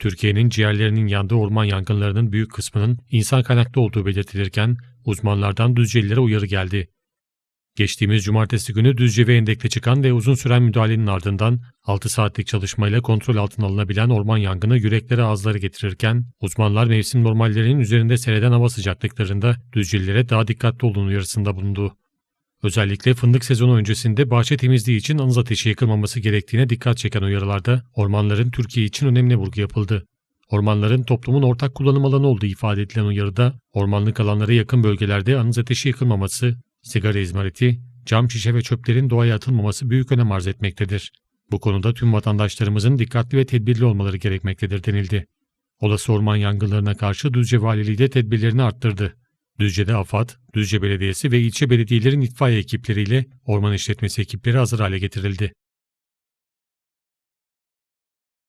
Türkiye'nin ciğerlerinin yandığı orman yangınlarının büyük kısmının insan kaynaklı olduğu belirtilirken uzmanlardan Düzcelilere uyarı geldi. Geçtiğimiz cumartesi günü Düzce ve Endek'te çıkan ve uzun süren müdahalenin ardından 6 saatlik çalışmayla kontrol altına alınabilen orman yangını yüreklere ağızları getirirken uzmanlar mevsim normallerinin üzerinde seyreden hava sıcaklıklarında Düzcelilere daha dikkatli olun uyarısında bulundu. Özellikle fındık sezonu öncesinde bahçe temizliği için anız ateşi yakılmaması gerektiğine dikkat çeken uyarılarda ormanların Türkiye için önemli vurgu yapıldı. Ormanların toplumun ortak kullanım alanı olduğu ifade edilen uyarıda ormanlık alanlara yakın bölgelerde anız ateşi yakılmaması, sigara izmariti, cam şişe ve çöplerin doğaya atılmaması büyük önem arz etmektedir. Bu konuda tüm vatandaşlarımızın dikkatli ve tedbirli olmaları gerekmektedir denildi. Olası orman yangınlarına karşı Düzce Valiliği de tedbirlerini arttırdı. Düzce'de AFAD, Düzce Belediyesi ve ilçe belediyelerin itfaiye ekipleriyle orman işletmesi ekipleri hazır hale getirildi.